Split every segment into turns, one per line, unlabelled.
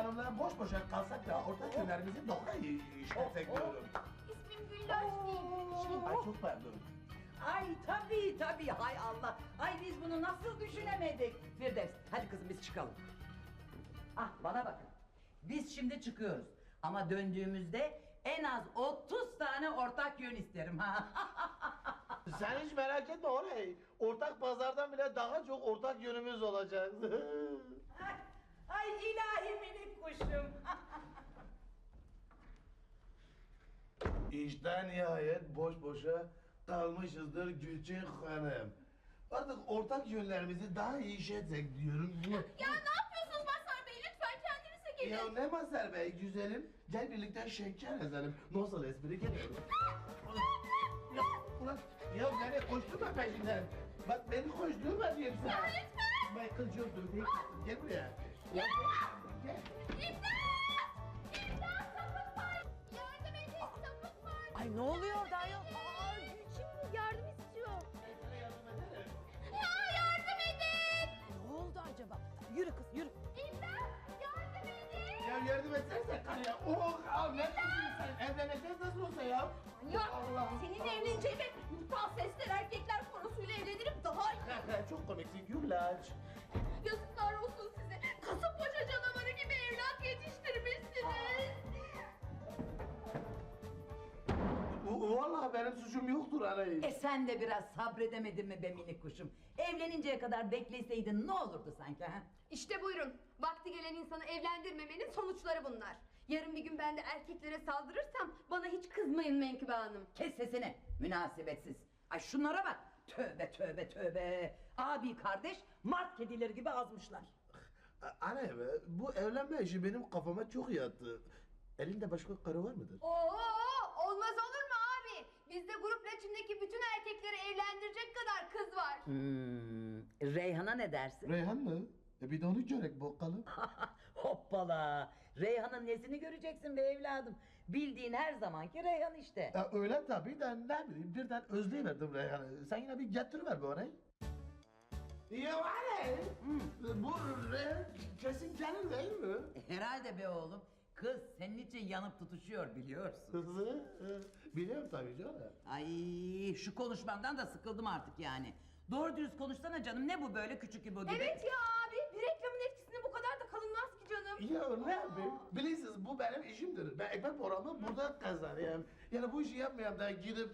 hanımla boş boşa kalsak da ortak yönlerimizi daha iyi işletsek diyorum.
İsmim Güllaç değil.
Ay çok pardon.
Ay tabii tabii hay Allah. Ay biz bunu nasıl düşünemedik? Firdevs hadi kızım biz çıkalım. Ah bana bakın. Biz şimdi çıkıyoruz. Ama döndüğümüzde en az 30 tane ortak yön isterim ha.
Sen hiç merak etme orayı. Ortak pazardan bile daha çok ortak yönümüz olacak.
ay, ilahi minik kuşum.
işte nihayet boş boşa kalmışızdır Gülçin Hanım. Artık ortak yönlerimizi daha iyi işletsek diyorum.
Ya ne yapıyorsunuz Mazhar Bey? Lütfen kendinize gelin.
Ya ne Mazhar Bey güzelim. Gel birlikte şeker ezelim. Nasıl espri geliyor? ya, ulan, ya beni koşturma peşinden. Bak beni koşturma diyeyim sana.
Ya lütfen.
Michael Jordan değil. Gel buraya. Ya, gel.
İmdat! İmdat! Sapık var! Yardım edin! Sapık var!
Ay ne oluyor orada ayol?
Aa, Gülçin yardım istiyor. Ya yardım edin!
Ne oldu acaba? Yürü kız yürü.
İmdat!
Ya yardım etsene karıya. Oh, al ne diyorsun sen? Evleneceğiz nasıl olsa ya?
Ya
Allah.
seninle evleneceğime muhtar sesler erkekler korosuyla evlenirim daha iyi.
Çok komiksin Güllaç.
Yazıklar olsun size. Kasımpaşa canavarı gibi evlat yetiştirmişsiniz.
Benim suçum yoktur anayı.
e sen de biraz sabredemedin mi be minik kuşum? Evleninceye kadar bekleseydin ne olurdu sanki ha?
İşte buyurun. Vakti gelen insanı evlendirmemenin sonuçları bunlar. Yarın bir gün ben de erkeklere saldırırsam bana hiç kızmayın Menkıbe Hanım.
Kes sesini münasebetsiz. Ay şunlara bak. Tövbe tövbe tövbe. Abi kardeş mart kedileri gibi azmışlar.
Anne bu evlenme işi benim kafama çok yattı. Elinde başka karı var mıdır?
Oo, olmaz olur mu? Bizde grup reçindeki bütün erkekleri evlendirecek kadar kız var.
Hmm, Reyhan'a ne dersin?
Reyhan mı? E bir de onu görek bakalım.
Hoppala. Reyhan'ın nesini göreceksin be evladım? Bildiğin her zamanki Reyhan işte.
Ya öyle tabii de ne bileyim birden özleyiverdim Reyhan'ı. Sen yine bir getiriver be orayı. Ya anne, bu Reyhan kesin gelir değil mi?
Herhalde be oğlum. Kız senin için yanıp tutuşuyor biliyorsun.
Kızı, e, biliyorum tabii canım.
Ay şu konuşmandan da sıkıldım artık yani. Doğru dürüst konuşsana canım ne bu böyle küçük gibi gibi.
Evet ya abi. Bir reklamın etkisinde bu kadar da kalınmaz ki canım.
Ya ne yapayım? Bilirsiniz bu benim işimdir. Ben ekmek paramı burada kazanıyorum. Yani bu işi yapmayayım da gidip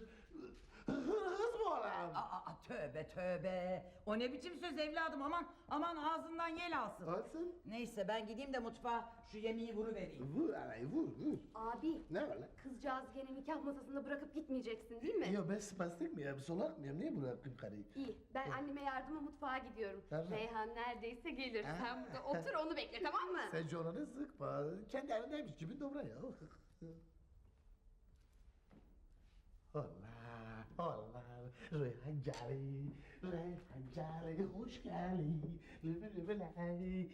hırsız mı olayım?
Aa, aa, tövbe tövbe. O ne biçim söz evladım aman aman ağzından yel alsın.
Alsın.
Neyse ben gideyim de mutfağa şu yemeği vuruvereyim.
Vur anayı vur vur.
Abi
Ne var lan?
kızcağız gene nikah masasında bırakıp gitmeyeceksin değil mi?
Ya ben spastik miyim, solak mıyım? Niye bırakayım karıyı?
İyi. Ben anneme yardıma mutfağa gidiyorum.
Tamam.
Reyhan neredeyse gelir. Sen burada otur onu bekle tamam mı?
Sen canını sıkma. Kendi elindeymiş gibi dobra ya. Allah, Allah, Reyhan Cari, Reyhan Cari, hoş geldin. Lübü lübü lay.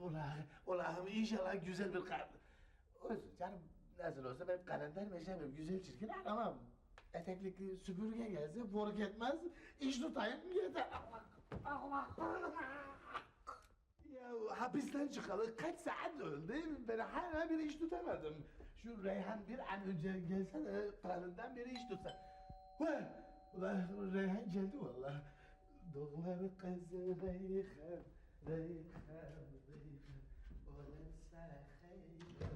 Ulan, ulan inşallah güzel bir kar... Olsun canım, nasıl olsa ben kalender meşemim, güzel çirkin aramam. Eteklikli süpürge gelse fark etmez, iş tutayım yeter. Allah, Allah. Ya hapisten çıkalı kaç saat oldu ben hala bir iş tutamadım. Şu Reyhan bir an önce gelse de kanından bir iş tutsa. Ulan Reyhan geldi valla. Doğlar kızı Reyhan, Reyhan, Reyhan. Olansa Reyhan.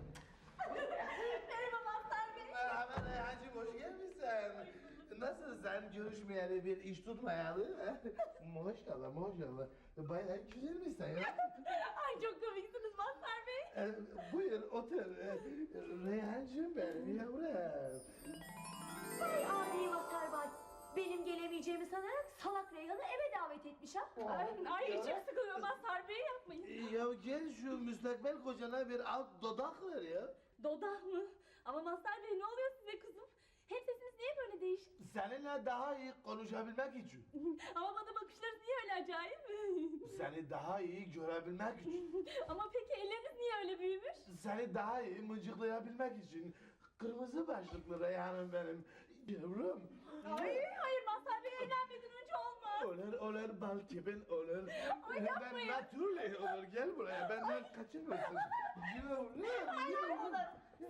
Merhaba Mazhar Bey.
Merhaba Reyhancığım hoş gelmişsin. Nasılsın? Görüşmeyeli bir iş tutmayalı. maşallah maşallah. Bayağı güzelmişsin ya.
Ay çok komiksiniz Mazhar Bey.
Ee, buyur otur. Ee, Reyhancığım benim yavrum.
Ay abi Bey. Benim gelemeyeceğimi sanarak salak Reyhan'ı eve davet etmiş ha. Ay, ay içim sıkılıyor Mazhar Bey yapmayın.
Ya gel şu müstakbel kocana bir alt dudak ver ya.
Dodah mı? Ama Mazhar Bey ne oluyor size kızım? Hem sesiniz niye böyle değişik?
Seninle daha iyi konuşabilmek için.
Ama bana bakışlarınız niye öyle acayip?
Seni daha iyi görebilmek için.
Ama peki elleriniz niye öyle büyümüş?
Seni daha iyi mıncıklayabilmek için. Kırmızı başlıklı Reyhan'ım benim. Yavrum.
Ay hayır Mazhar Bey evlenmeden önce olmaz.
Olur olur bal kepin olur. ben natürlü olur gel buraya benden kaçırmasın. Yavrum
Ay
yavrum.
olur.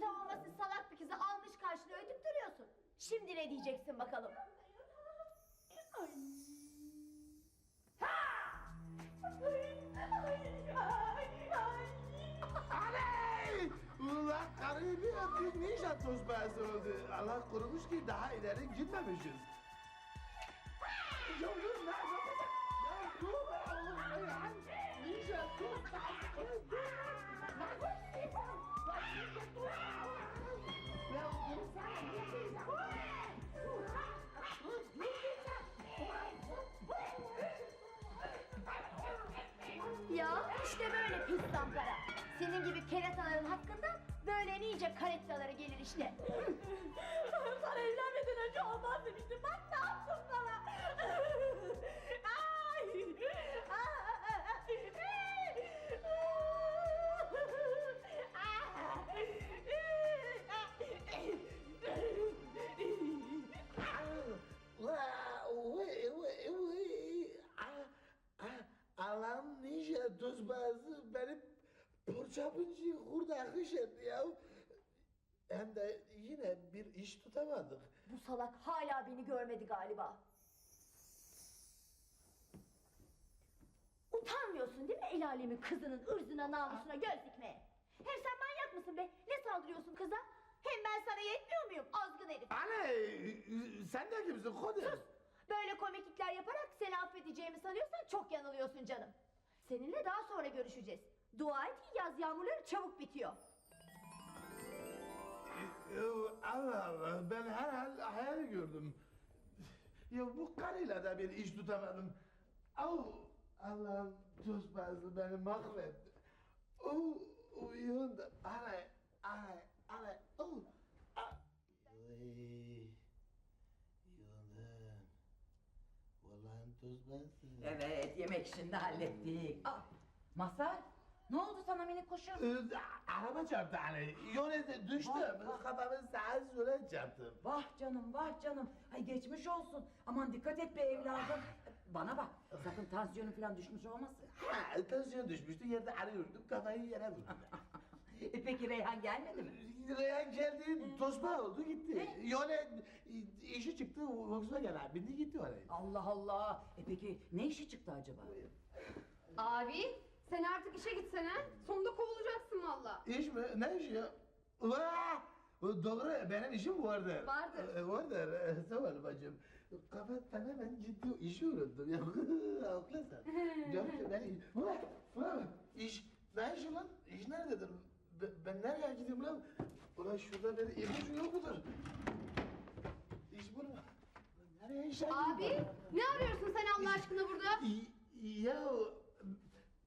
Savunmasız salak bir kızı almış karşına ödüp duruyorsun. Şimdi ne diyeceksin bakalım? Ay.
Karıyı bir attık ninja tozbağısı oldu. Allah korumuş ki daha ileri gitmemişiz. Ne? Ya dur dursana.
Ya işte böyle pis zampara. Senin gibi kerataların hakkında böyle nice karettaları gelir işte.
bir iş tutamadık.
Bu salak hala beni görmedi galiba. Utanmıyorsun değil mi el alemin kızının ırzına namusuna göz dikmeye? Hem sen manyak mısın be? Ne saldırıyorsun kıza? Hem ben sana yetmiyor muyum azgın herif?
Anne sen de kimsin Kadir?
Böyle komiklikler yaparak seni affedeceğimi sanıyorsan çok yanılıyorsun canım. Seninle daha sonra görüşeceğiz. Dua et ki yaz yağmurları çabuk bitiyor.
Ya Allah Allah ben herhal hayal gördüm. Ya bu karıyla da bir iş tutamadım. Au Allah'ım tozbağısı beni mahvetti. Oh uyandı. Anne anne. Oh. ah. Uy, Uyandım. Vallahi tozbağısı.
Evet yemek de hallettik. Aa, Masar ne oldu sana minik kuşum?
Ee, Araba çarptı hani. Yolda düştüm.
Vay, vay.
Kafamı sağa sola çarptım.
Vah canım vah canım. Ay geçmiş olsun. Aman dikkat et be evladım. Bana bak sakın tansiyonu falan düşmüş olmasın.
Ha, tansiyon düşmüştü. Yerde arıyordum. Kafayı yere vurdum.
E peki Reyhan gelmedi mi?
Reyhan geldi, tosba oldu gitti. Yola işi çıktı, Volkswagen abi bindi gitti oraya.
Allah Allah. E peki ne işi çıktı acaba?
Abi sen artık işe gitsene. Sonunda kovulacaksın valla.
İş mi? Ne işi ya? Vaa! Doğru, benim işim vardır.
Vardır.
Ee, Vardır, sağ ol bacım. Kapat ben ciddi işi unuttum ya. Haklısın. Canım ben, vaa, vaa, iş, ne işi lan? İş nerededir? Ben, ben nereye gideyim lan? Ulan şurada bir ipucu yok mudur? İş bunu. Nereye işe
Abi ne arıyorsun sen Allah aşkına burada?
Ya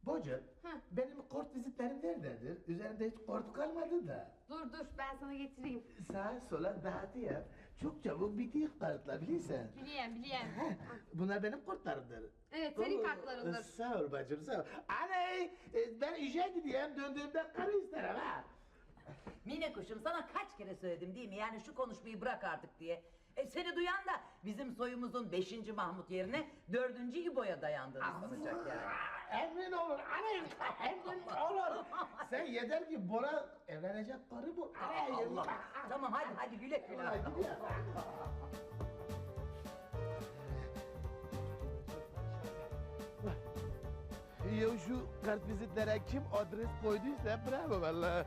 Boca,
Hı.
benim kort vizitlerim nerededir? Üzerinde hiç kort kalmadı da.
Dur dur ben sana getireyim.
Sağa sola dağıtı ya. Çok çabuk bitiyor kartlar bilirsen.
Bileyim bileyim.
Heh, Bunlar benim kartlarımdır.
Evet senin
Oo,
kartlarındır.
Sağ ol bacım sağ ol. Anne e, ben işe gideyim döndüğümde karı isterim ha.
Mine kuşum sana kaç kere söyledim değil mi? Yani şu konuşmayı bırak artık diye. E seni duyan da bizim soyumuzun 5. Mahmut yerine 4. İbo'ya dayandığını sanacak yani.
Emrin olur anne emrin olur. Sen yeter ki Bora evlenecek karı bu. Anne,
Allah. Tamam hadi hadi güle güle.
Ulan gidiyor. Ya şu kart vizitlere kim adres koyduysa bravo valla.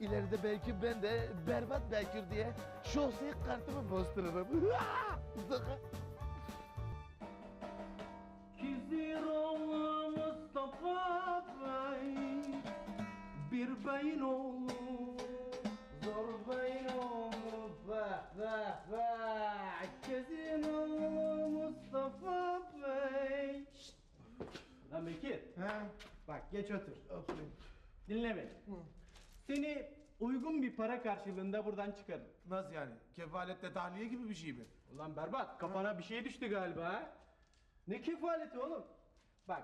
İleride belki ben de berbat Bekir diye şahsi kartımı bozdururum.
Kiziroğlu Mustafa Bey Bir beyin oğlu Zor beyin oğlu. Vah vah vah. Kiziroğlu Mustafa Bey. Şşt! Lan Bekir.
Ha,
bak geç otur.
Oturayım.
Dinle beni seni uygun bir para karşılığında buradan çıkarın.
Nasıl yani? Kefaletle tahliye gibi bir şey mi?
Ulan berbat kafana bir şey düştü galiba ha? Ne kefaleti oğlum? Bak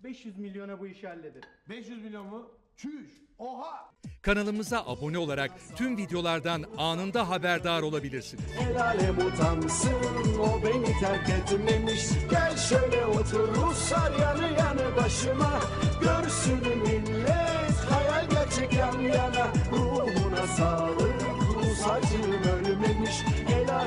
500 milyona bu işi hallederim.
500 milyon mu? Çüş! Oha!
Kanalımıza abone olarak tüm videolardan anında haberdar olabilirsiniz.
El utansın o beni terk etmemiş Gel şöyle otur Ruslar yanı yanı başıma Görsün millet Yeah.